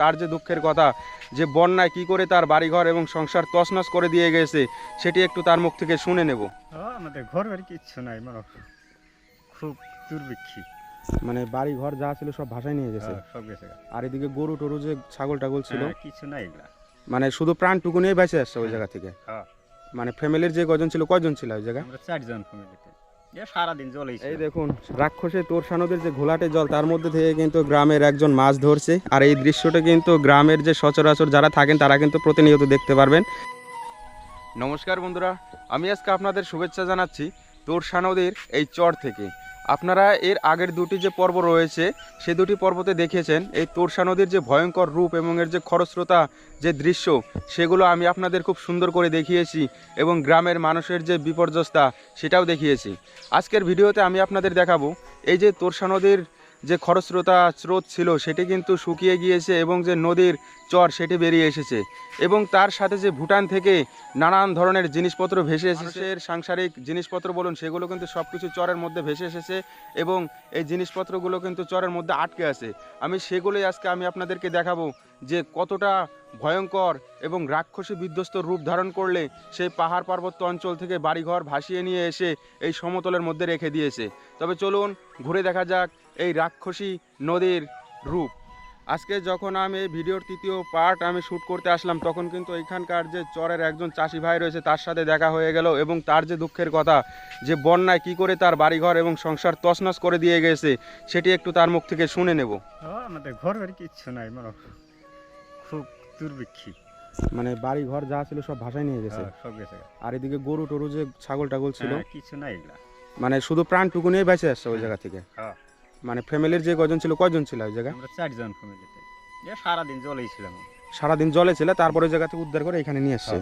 তার যে দুঃখের কথা যে বন্যায় কি করে তার বাড়িঘর এবং সংসার তছনছ করে দিয়ে গেছে সেটি একটু তার মুখ থেকে শুনে নেব। আমাদের ঘর বাড়ি কিচ্ছু নাই মানে খুব দুর্ভিক্ষী। মানে বাড়ি ঘর যা ছিল সব ভাষায় নিয়ে গেছে। হ্যাঁ, সব গেছে। আর এদিকে গরু টরু যে ছাগল টাগল ছিল হ্যাঁ, কিছু নাই এগুলা। মানে শুধু প্রাণটুকু নিয়ে বেঁচে আসছে ওই হ্যাঁ। জায়গা থেকে। মানে ফ্যামিলির যে কজন ছিল কয়জন ছিল ওই জায়গায়? আমরা চারজন ফ্যামিলিতে সারাদিন জলেই এই দেখুন, রাক্ষসে তোরসানদের যে ঘোলাটে জল, তার মধ্যে থেকে কিন্তু গ্রামের একজন মাছ ধরছে। আর এই দৃশ্যটা কিন্তু গ্রামের যে সচরাচর যারা থাকেন, তারা কিন্তু প্রতিনিয়ত দেখতে পারবেন। নমস্কার বন্ধুরা, আমি আজকে আপনাদের শুভেচ্ছা জানাচ্ছি তোরসা নদীর এই চর থেকে। আপনারা এর আগের দুটি যে পর্ব রয়েছে, সে দুটি পর্বতে দেখেছেন, এই তোরসা নদীর যে ভয়ঙ্কর রূপ এবং এর যে খরস্রোতা যে দৃশ্য, সেগুলো আমি আপনাদের খুব সুন্দর করে দেখিয়েছি এবং গ্রামের মানুষের যে বিপর্যস্তা, সেটাও দেখিয়েছি। আজকের ভিডিওতে আমি আপনাদের দেখাবো, এই যে তোরসা নদীর যে খরস্রোতা স্রোত ছিল, সেটি কিন্তু শুকিয়ে গিয়েছে এবং যে নদীর চর, সেটি বেরিয়ে এসেছে। এবং তার সাথে যে ভুটান থেকে নানান ধরনের জিনিসপত্র ভেসে এসেছে সাংসারিক জিনিসপত্র বলুন, সেগুলো কিন্তু সব কিছু চরের মধ্যে ভেসে এসেছে এবং এই জিনিসপত্রগুলো কিন্তু চরের মধ্যে আটকে আছে। আমি সেগুলোই আজকে আমি আপনাদেরকে দেখাবো যে কতটা ভয়ঙ্কর এবং রাক্ষসী বিধ্বস্ত রূপ ধারণ করলে সেই পাহাড় পার্বত্য অঞ্চল থেকে বাড়িঘর ভাসিয়ে নিয়ে এসে এই সমতলের মধ্যে রেখে দিয়েছে। তবে চলুন, ঘুরে দেখা যাক এই রাক্ষসী নদীর রূপ। আজকে যখন আমি এই ভিডিওর তৃতীয় পার্ট আমি শ্যুট করতে আসলাম তখন কিন্তু এখানকার যে চরের একজন চাষি ভাই রয়েছে তার সাথে দেখা হয়ে গেল এবং তার যে দুঃখের কথা যে বন্যায় কি করে তার বাড়িঘর এবং সংসার তছনছ করে দিয়ে গেছে সেটি একটু তার মুখ থেকে শুনে নেব। হ্যাঁ, আমাদের ঘর বাড়ি কিচ্ছু নাই মানে খুব দুর্ভিক্ষী। মানে বাড়ি ঘর যা ছিল সব ভাষায় নিয়ে গেছে। হ্যাঁ, সব গেছে। আর এদিকে গরু টরু যে ছাগল টাগল ছিল হ্যাঁ, কিছু নাই এগুলা। মানে শুধু প্রাণটুকু নিয়ে বেঁচে আসছে ওই জায়গা থেকে। হ্যাঁ। মানে ফ্যামিলির যে কজন ছিল কয়জন ছিল ওই জায়গায়? আমরা চারজন ফ্যামিলিতে এ সারাদিন জলেই ছিলাম। সারাদিন জলে ছিল তারপরে ওই জায়গা থেকে উদ্ধার করে এখানে নিয়ে আসছে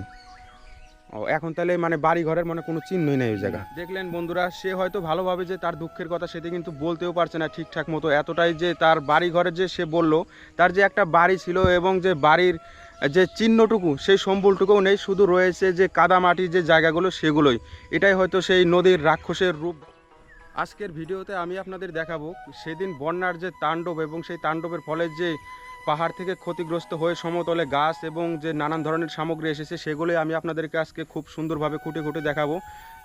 ও এখন তাহলে মানে বাড়ি ঘরের মানে কোনো চিহ্নই নেই ওই জায়গা। দেখলেন বন্ধুরা সে হয়তো ভালোভাবে যে তার দুঃখের কথা সেটা কিন্তু বলতেও পারছে না ঠিকঠাক মতো এতটাই যে তার বাড়ি ঘরের যে সে বলল তার যে একটা বাড়ি ছিল এবং যে বাড়ির যে চিহ্নটুকু সেই সম্বলটুকুও নেই শুধু রয়েছে যে কাদামাটি যে জায়গাগুলো সেগুলোই। এটাই হয়তো সেই নদীর রাক্ষসের রূপ। আজকের ভিডিওতে আমি আপনাদের দেখাবো সেদিন বন্যার যে তাণ্ডব এবং সেই তাণ্ডবের ফলে যে পাহাড় থেকে ক্ষতিগ্রস্ত হয়ে সমতলে গাছ এবং যে নানান ধরনের সামগ্রী এসেছে, সেগুলোই আমি আপনাদেরকে আজকে খুব সুন্দরভাবে খুঁটে খুঁটে দেখাবো।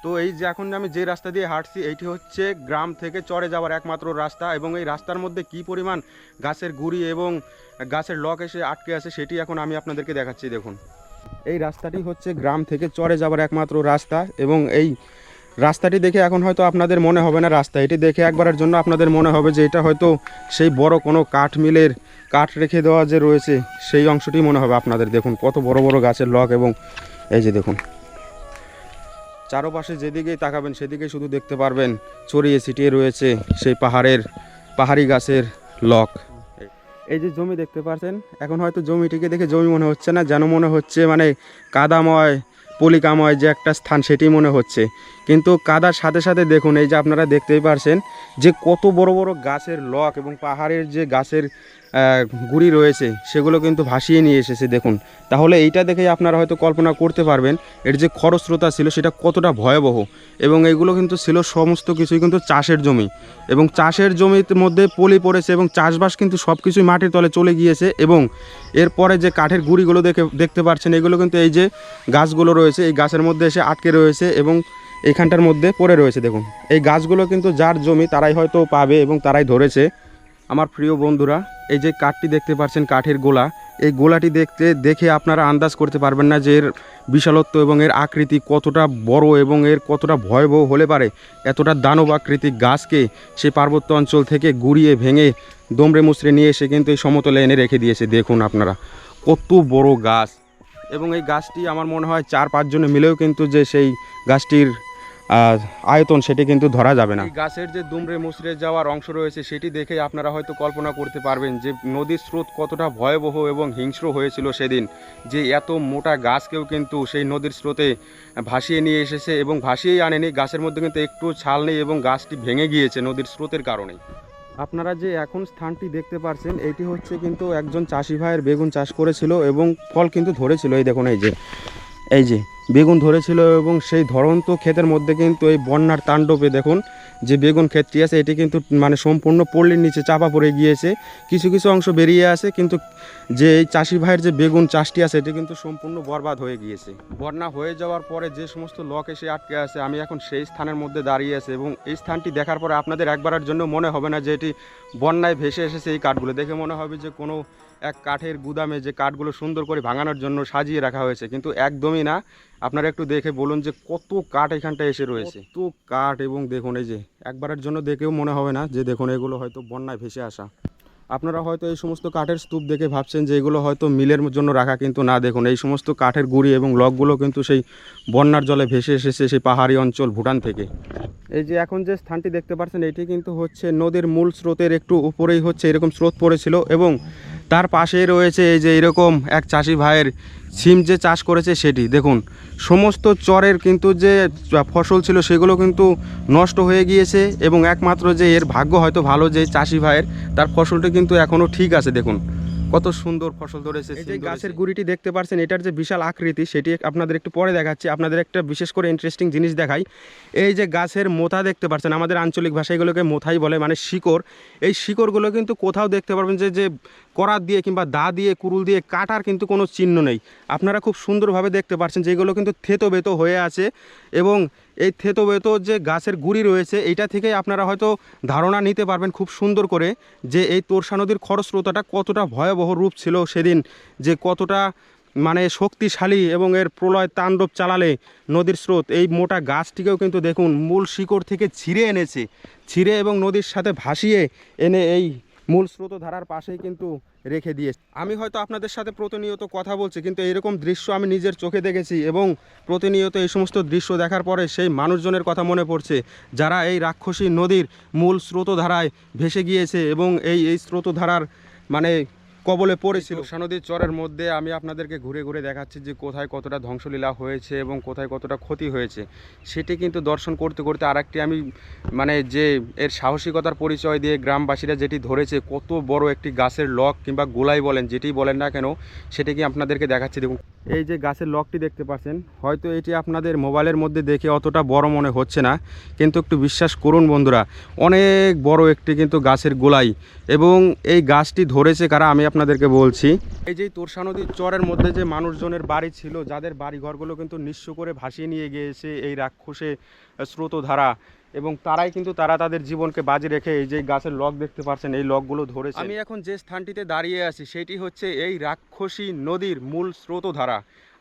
তো এই যে এখন আমি যে রাস্তা দিয়ে হাঁটছি এইটি হচ্ছে গ্রাম থেকে চরে যাওয়ার একমাত্র রাস্তা এবং এই রাস্তার মধ্যে কি পরিমাণ গাছের গুড়ি এবং গাছের লক এসে আটকে আছে, সেটি এখন আমি আপনাদেরকে দেখাচ্ছি, দেখুন। এই রাস্তাটি হচ্ছে গ্রাম থেকে চরে যাওয়ার একমাত্র রাস্তা এবং এই রাস্তাটি দেখে এখন হয়তো আপনাদের মনে হবে না রাস্তা। এটি দেখে একবারের জন্য আপনাদের মনে হবে যে এটা হয়তো সেই বড় কোনো কাঠ মিলের কাঠ রেখে দেওয়া যে রয়েছে, সেই অংশটি মনে হবে আপনাদের। দেখুন কত বড় বড় গাছের লক এবং এই যে দেখুন। চারোপাশে যেদিকেই তাকাবেন সেদিকেই শুধু দেখতে পারবেন ছড়িয়ে ছিটিয়ে রয়েছে সেই পাহাড়ের, পাহাড়ি গাছের লক। এই যে জমি দেখতে পাচ্ছেন, এখন হয়তো জমিটিকে দেখে জমি মনে হচ্ছে না, যেন মনে হচ্ছে মানে কাদাময়, পলিকাময় যে একটা স্থান সেটি মনে হচ্ছে। কিন্তু কাদার সাথে সাথে দেখুন, এই যে আপনারা দেখতেই পারছেন যে কত বড় বড় গাছের লক এবং পাহাড়ের যে গাছের গুড়ি রয়েছে, সেগুলো কিন্তু ভাসিয়ে নিয়ে এসেছে, দেখুন। তাহলে এইটা দেখেই আপনারা হয়তো কল্পনা করতে পারবেন, এর যে খরস্রোতা ছিল সেটা কতটা ভয়াবহ এবং এগুলো কিন্তু ছিল সমস্ত কিছুই কিন্তু চাষের জমি এবং চাষের জমির মধ্যে পলি পড়েছে এবং চাষবাস কিন্তু সব কিছুই মাটির তলে চলে গিয়েছে এবং এরপরে যে কাঠের গুঁড়িগুলো দেখে, দেখতে পাচ্ছেন এগুলো কিন্তু এই যে গাছগুলো রয়েছে, এই গাছের মধ্যে এসে আটকে রয়েছে এবং এইখানটার মধ্যে পড়ে রয়েছে, দেখুন। এই গাছগুলো কিন্তু যার জমি তারাই হয়তো পাবে এবং তারাই ধরেছে। আমার প্রিয় বন্ধুরা, এই যে কাঠটি দেখতে পাচ্ছেন, কাঠের গোলা, এই গোলাটি দেখতে, দেখে আপনারা আন্দাজ করতে পারবেন না যে এর বিশালত্ব এবং এর আকৃতি কতটা বড় এবং এর কতটা ভয়াবহ হলে পারে। এতটা দানব আকৃতিক গাছকে সে পার্বত্য অঞ্চল থেকে গুড়িয়ে ভেঙে দমড়ে মুচড়ে নিয়ে এসে কিন্তু এই সমতলে এনে রেখে দিয়েছে, দেখুন আপনারা। কত বড় গাছ। এবং এই গাছটি আমার মনে হয় চার পাঁচজনে মিলেও কিন্তু যে সেই গাছটির আয়তন সেটি কিন্তু ধরা যাবে না। গাছের যে দুমড়ে মুচড়ে যাওয়ার অংশ রয়েছে সেটি দেখে আপনারা হয়তো কল্পনা করতে পারবেন যে নদীর স্রোত কতটা ভয়াবহ এবং হিংস্র হয়েছিল সেদিন। যে এত মোটা গাছকেও কিন্তু সেই নদীর স্রোতে ভাসিয়ে নিয়ে এসেছে এবং ভাসিয়েই আনেনি। গাছের মধ্যে কিন্তু একটু ছাল নেই এবং গাছটি ভেঙে গিয়েছে নদীর স্রোতের কারণে আপনারা যে এখন স্থানটি দেখতে পারছেন, এটি হচ্ছে কিন্তু একজন চাষি ভাইয়ের বেগুন চাষ করেছিল এবং ফল কিন্তু ধরেছিল। এই দেখুন, এই যে এই যে, বেগুন ধরেছিল এবং সেই ধরন্ত ক্ষেতের মধ্যে কিন্তু এই বন্যার তাণ্ডবে দেখুন, যে বেগুন ক্ষেতটি আছে, এটি কিন্তু মানে সম্পূর্ণ পল্লীর নিচে চাপা পড়ে গিয়েছে। কিছু কিছু অংশ বেরিয়ে আছে, কিন্তু যে এই চাষি ভাইয়ের যে বেগুন চাষটি আছে, এটি কিন্তু সম্পূর্ণ বরবাদ হয়ে গিয়েছে। বন্যা হয়ে যাওয়ার পরে যে সমস্ত লক এসে আটকে আছে, আমি এখন সেই স্থানের মধ্যে দাঁড়িয়ে আছে এবং এই স্থানটি দেখার পরে আপনাদের একবারের জন্য মনে হবে না যে এটি বন্যায় ভেসে এসেছে এই কাঠগুলো। দেখে মনে হবে যে কোনো এক কাঠের গুদামে যে কাঠগুলো সুন্দর করে ভাঙানোর জন্য সাজিয়ে রাখা হয়েছে, কিন্তু একদমই না। আপনারা একটু দেখে বলুন যে কত কাঠ এখানটা এসে রয়েছে। কত কাঠ এবং দেখুন এই যে, একবারের জন্য দেখেও মনে হবে না যে দেখুন এগুলো হয়তো বন্যায় ভেসে আসা। আপনারা হয়তো এই সমস্ত কাঠের স্তূপ দেখে ভাবছেন যে এগুলো হয়তো মিলের জন্য রাখা, কিন্তু না দেখুন, এই সমস্ত কাঠের গুঁড়ি এবং লকগুলো কিন্তু সেই বন্যার জলে ভেসে এসেছে সেই পাহাড়ি অঞ্চল ভুটান থেকে। এই যে এখন যে স্থানটি দেখতে পাচ্ছেন, এটি কিন্তু হচ্ছে নদীর মূল স্রোতের একটু উপরেই হচ্ছে, এরকম স্রোত পড়েছিল এবং তার পাশেই রয়েছে এই যে এরকম এক চাষি ভাইয়ের সিম যে চাষ করেছে সেটি। দেখুন সমস্ত চরের কিন্তু যে ফসল ছিল সেগুলো কিন্তু নষ্ট হয়ে গিয়েছে এবং একমাত্র যে এর ভাগ্য হয়তো ভালো যে চাষি ভাইয়ের তার ফসলটি কিন্তু এখনও ঠিক আছে। দেখুন কত সুন্দর ফসল ধরেছে এই যে গাছের গুড়িটি দেখতে পাচ্ছেন এটার যে বিশাল আকৃতি সেটি আপনাদের একটু পরে দেখাচ্ছি আপনাদের একটা বিশেষ করে ইন্টারেস্টিং জিনিস দেখাই। এই যে গাছের মোথা দেখতে পাচ্ছেন আমাদের আঞ্চলিক ভাষায় এগুলোকে মোথাই বলে মানে শিকড়। এই শিকড়গুলো কিন্তু কোথাও দেখতে পারবেন যে যে করাত দিয়ে কিংবা দা দিয়ে, কুরুল দিয়ে কাটার কিন্তু কোনো চিহ্ন নেই। আপনারা খুব সুন্দরভাবে দেখতে পাচ্ছেন যেগুলো কিন্তু থেতো বেতো হয়ে আছে এবং এই থেতো বেতো যে গাছের গুড়ি রয়েছে, এইটা থেকেই আপনারা হয়তো ধারণা নিতে পারবেন খুব সুন্দর করে যে এই তোরসা নদীর খরস্রোতাটা কতটা ভয়াবহ রূপ ছিল সেদিন, যে কতটা মানে শক্তিশালী এবং এর প্রলয় তাণ্ডব চালালে নদীর স্রোত। এই মোটা গাছটিকেও কিন্তু দেখুন, মূল শিকড় থেকে ছিঁড়ে এনেছে। ছিঁড়ে এবং নদীর সাথে ভাসিয়ে এনে এই মূল স্রোতধারার পাশেই কিন্তু রেখে দিয়েছে। আমি হয়তো আপনাদের সাথে প্রতিনিয়ত কথা বলছি, কিন্তু এরকম দৃশ্য আমি নিজের চোখে দেখেছি এবং প্রতিনিয়ত এই সমস্ত দৃশ্য দেখার পরে সেই মানুষজনের কথা মনে পড়ছে, যারা এই রাক্ষসী নদীর মূল স্রোতধারায় ভেসে গিয়েছে এবং এই এই স্রোতধারার মানে কবলে পড়েছিল। উষা নদীর চরের মধ্যে আমি আপনাদেরকে ঘুরে ঘুরে দেখাচ্ছি যে কোথায় কতটা ধ্বংসলীলা হয়েছে এবং কোথায় কতটা ক্ষতি হয়েছে। সেটি কিন্তু দর্শন করতে করতে আরেকটি আমি মানে যে এর সাহসিকতার পরিচয় দিয়ে গ্রামবাসীরা যেটি ধরেছে, কত বড় একটি গাছের লক কিংবা গোলাই বলেন, যেটি বলেন না কেন, সেটি কি আপনাদেরকে দেখাচ্ছি। দেখুন, এই যে গাছের লকটি দেখতে পাচ্ছেন, হয়তো এটি আপনাদের মোবাইলের মধ্যে দেখে অতটা বড় মনে হচ্ছে না, কিন্তু একটু বিশ্বাস করুন বন্ধুরা, অনেক বড় একটি কিন্তু গাছের গোলাই এবং এই গাছটি ধরেছে কারা, আমি আপনাদেরকে বলছি। এই যে তোরসা নদীর চরের মধ্যে যে মানুষজনের বাড়ি ছিল যাদের বাড়ি ঘরগুলো কিন্তু নিঃস্ব করে ভাসিয়ে নিয়ে গিয়েছে এই রাক্ষসে স্রোতধারা এবং তারাই কিন্তু তারা তাদের জীবনকে বাজি রেখে এই যে গাছের লক দেখতে পাচ্ছেন এই লকগুলো ধরেছে। আমি এখন যে স্থানটিতে দাঁড়িয়ে আছি সেটি হচ্ছে এই রাক্ষসী নদীর মূল স্রোতধারা।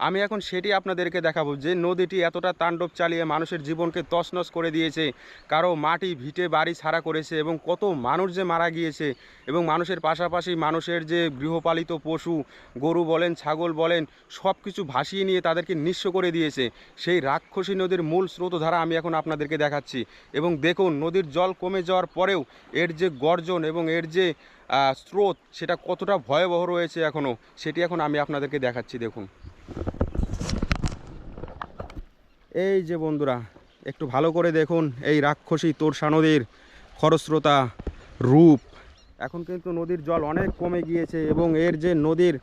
আমি এখন সেটি আপনাদেরকে দেখাবো যে নদীটি এতটা তাণ্ডব চালিয়ে মানুষের জীবনকে তছনছ করে দিয়েছে। কারও মাটি ভিটে বাড়ি ছাড়া করেছে এবং কত মানুষ যে মারা গিয়েছে এবং মানুষের পাশাপাশি মানুষের যে গৃহপালিত পশু, গরু বলেন, ছাগল বলেন সব কিছু ভাসিয়ে নিয়ে তাদেরকে নিঃস্ব করে দিয়েছে। সেই রাক্ষসী নদীর মূল স্রোতধারা আমি এখন আপনাদেরকে দেখাচ্ছি। এবং দেখুন, নদীর জল কমে যাওয়ার পরেও এর যে গর্জন এবং এর যে স্রোত, সেটা কতটা ভয়াবহ রয়েছে এখনও সেটি এখন আমি আপনাদেরকে দেখাচ্ছি, দেখুন। এই যে বন্ধুরা, একটু ভালো করে দেখুন এই রাক্ষসী তোরসা নদীর খরস্রোতা রূপ। এখন কিন্তু নদীর জল অনেক কমে গিয়েছে এবং এর যে নদীর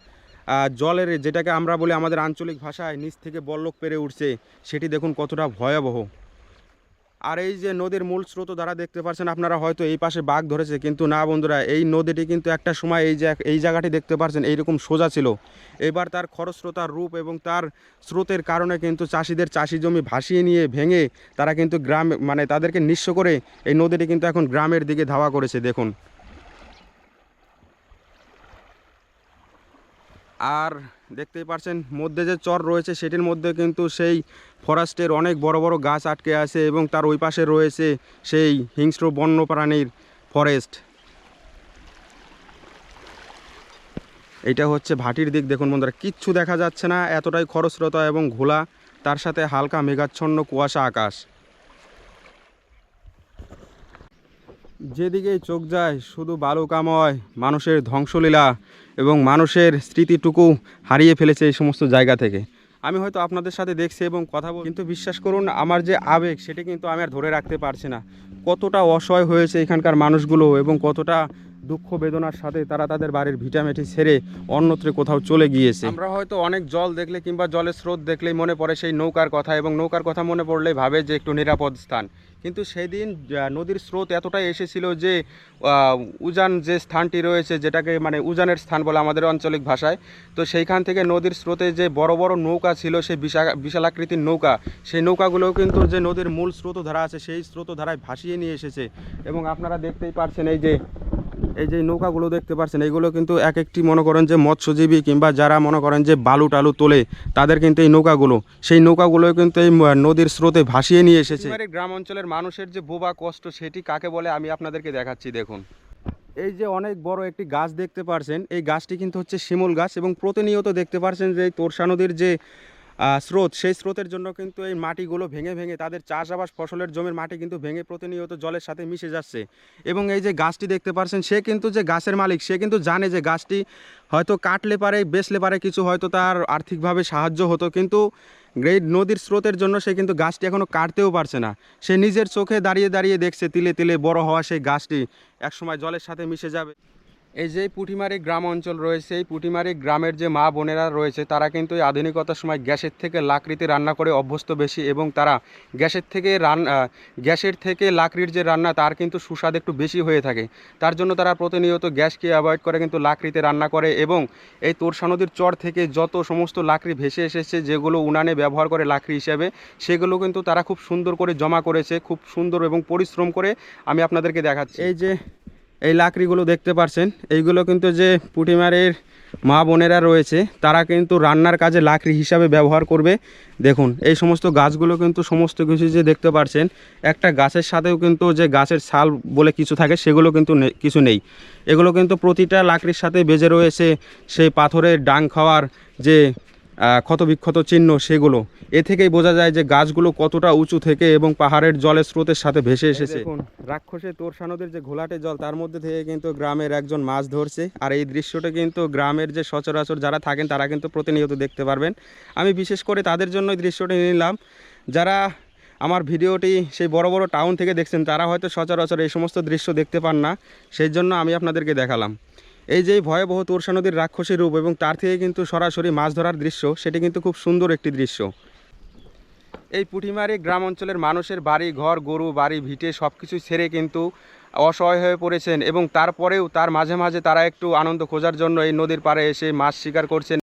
জলের যেটাকে আমরা বলি আমাদের আঞ্চলিক ভাষায় নিচ থেকে বল্লক পেরে উঠছে, সেটি দেখুন কতটা ভয়াবহ। আর এই যে নদীর মূল স্রোত দ্বারা দেখতে পাচ্ছেন আপনারা হয়তো এই পাশে বাঘ ধরেছে, কিন্তু না বন্ধুরা, এই নদীটি কিন্তু একটা সময় এই যে এই জায়গাটি দেখতে পাচ্ছেন, এইরকম সোজা ছিল। এবার তার খরস্রোতার রূপ এবং তার স্রোতের কারণে কিন্তু চাষিদের চাষি জমি ভাসিয়ে নিয়ে ভেঙে তারা কিন্তু গ্রামে মানে তাদেরকে নিঃস্ব করে এই নদীটি কিন্তু এখন গ্রামের দিকে ধাওয়া করেছে, দেখুন। আর দেখতেই পাচ্ছেন মধ্যে যে চর রয়েছে সেটির মধ্যে কিন্তু সেই ফরেস্টের অনেক বড় বড় গাছ আটকে আছে এবং তার ওই পাশে রয়েছে সেই হিংস্র বন্যপ্রাণীর ফরেস্ট। এটা হচ্ছে ভাটির দিক, দেখুন বন্ধুরা, কিচ্ছু দেখা যাচ্ছে না, এতটাই খরস্রোতা এবং ঘোলা, তার সাথে হালকা মেঘাচ্ছন্ন কুয়াশা আকাশ। যেদিকেই চোখ যায়, শুধু বালুকাময় মানুষের ধ্বংসলীলা এবং মানুষের স্মৃতিটুকু হারিয়ে ফেলেছে এই সমস্ত জায়গা থেকে। আমি হয়তো আপনাদের সাথে দেখছি এবং কথা বল কিন্তু বিশ্বাস করুন, আমার যে আবেগ, সেটি কিন্তু আমি আর ধরে রাখতে পারছি না। কতটা অসহায় হয়েছে এখানকার মানুষগুলো এবং কতটা দুঃখ বেদনার সাথে তারা তাদের বাড়ির ভিটামেটি ছেড়ে অন্যত্রে কোথাও চলে গিয়েছে। আমরা হয়তো অনেক জল দেখলে কিংবা জলের স্রোত দেখলেই মনে পড়ে সেই নৌকার কথা এবং নৌকার কথা মনে পড়লেই ভাবে যে একটু নিরাপদ স্থান। কিন্তু সেদিন নদীর স্রোত এতটাই এসেছিল যে উজান যে স্থানটি রয়েছে, যেটাকে মানে উজানের স্থান বলে আমাদের আঞ্চলিক ভাষায়, তো সেইখান থেকে নদীর স্রোতে যে বড় বড় নৌকা ছিল, সেই বিশা, বিশালাকৃতির নৌকা, সেই নৌকাগুলোও কিন্তু যে নদীর মূল স্রোত ধারা আছে, সেই স্রোত ধারায় ভাসিয়ে নিয়ে এসেছে। এবং আপনারা দেখতেই পারছেন এই যে এই যে নৌকাগুলো দেখতে পাচ্ছেন এইগুলো কিন্তু এক একটি মনে করেন যে মৎস্যজীবী কিংবা যারা মনে করেন যে বালু টালু তোলে তাদের কিন্তু এই নৌকাগুলো সেই নৌকাগুলো কিন্তু এই নদীর স্রোতে ভাসিয়ে নিয়ে এসেছে। গ্রাম অঞ্চলের মানুষের যে বোবা কষ্ট সেটি কাকে বলে আমি আপনাদেরকে দেখাচ্ছি দেখুন। এই যে অনেক বড় একটি গাছ দেখতে পারছেন এই গাছটি কিন্তু হচ্ছে শিমুল গাছ এবং প্রতিনিয়ত দেখতে পারছেন যে এই তোরসা নদীর যে স্রোত, সেই স্রোতের জন্য কিন্তু এই মাটিগুলো ভেঙে ভেঙে তাদের চাষাবাস ফসলের জমির মাটি কিন্তু ভেঙে প্রতিনিয়ত জলের সাথে মিশে যাচ্ছে। এবং এই যে গাছটি দেখতে পারছেন, সে কিন্তু যে গাছের মালিক, সে কিন্তু জানে যে গাছটি হয়তো কাটলে পারে, বেচলে পারে, কিছু হয়তো তার আর্থিকভাবে সাহায্য হতো, কিন্তু এই নদীর স্রোতের জন্য সে কিন্তু গাছটি এখনও কাটতেও পারছে না। সে নিজের চোখে দাঁড়িয়ে দাঁড়িয়ে দেখছে, তিলে তিলে বড় হওয়া সেই গাছটি, একসময় জলের সাথে মিশে যাবে। এই যে পুঁটিমারি গ্রাম অঞ্চল রয়েছে, এই পুঁটিমারি গ্রামের যে মা বোনেরা রয়েছে, তারা কিন্তু এই আধুনিকতার সময় গ্যাসের থেকে লাকড়িতে রান্না করে অভ্যস্ত বেশি এবং তারা গ্যাসের থেকে রান গ্যাসের থেকে লাকড়ির যে রান্না, তার কিন্তু সুস্বাদ একটু বেশি হয়ে থাকে। তার জন্য তারা প্রতিনিয়ত গ্যাসকে অ্যাভয়েড করে কিন্তু লাকড়িতে রান্না করে এবং এই তোরসা নদীর চর থেকে যত সমস্ত লাকড়ি ভেসে এসেছে, যেগুলো উনানে ব্যবহার করে লাকড়ি হিসাবে, সেগুলো কিন্তু তারা খুব সুন্দর করে জমা করেছে, খুব সুন্দর এবং পরিশ্রম করে আমি আপনাদেরকে দেখাচ্ছি। এই যে এই লাকড়িগুলো দেখতে পারছেন। এইগুলো কিন্তু যে পুঁটিমারের মা বোনেরা রয়েছে, তারা কিন্তু রান্নার কাজে লাকড়ি হিসাবে ব্যবহার করবে। দেখুন, এই সমস্ত গাছগুলো কিন্তু সমস্ত কিছু যে দেখতে পারছেন, একটা গাছের সাথেও কিন্তু যে গাছের ছাল বলে কিছু থাকে, সেগুলো কিন্তু কিছু নেই। এগুলো কিন্তু প্রতিটা লাকড়ির সাথে বেজে রয়েছে সেই পাথরের ডাং খাওয়ার যে ক্ষতবিক্ষত চিহ্ন সেগুলো। এ থেকেই বোঝা যায় যে গাছগুলো কতটা উঁচু থেকে এবং পাহাড়ের জলের স্রোতের সাথে ভেসে এসেছে। দেখুন রাক্ষসের তোরসা নদীর যে ঘোলাটে জল তার মধ্যে থেকে কিন্তু গ্রামের একজন মাছ ধরছে। আর এই দৃশ্যটা কিন্তু গ্রামের যে সচরাচর যারা থাকেন তারা কিন্তু প্রতিনিয়ত দেখতে পারবেন। আমি বিশেষ করে তাদের জন্য এই দৃশ্যটি নিলাম। যারা আমার ভিডিওটি সেই বড় বড় টাউন থেকে দেখছেন তারা হয়তো সচরাচর এই সমস্ত দৃশ্য দেখতে পান না। সেই জন্য আমি আপনাদেরকে দেখালাম। এই যে ভয়াবহ তোরসা নদীর রাক্ষসী রূপ এবং তার থেকে কিন্তু সরাসরি মাছ ধরার দৃশ্য, সেটি কিন্তু খুব সুন্দর একটি দৃশ্য। এই পুঁটিমারি গ্রাম অঞ্চলের মানুষের বাড়ি, ঘর, গরু, বাড়ি, ভিটে সব কিছু ছেড়ে কিন্তু অসহায় হয়ে পড়েছেন এবং তারপরেও তার মাঝে মাঝে তারা একটু আনন্দ খোঁজার জন্য এই নদীর পাড়ে এসে মাছ শিকার করছেন।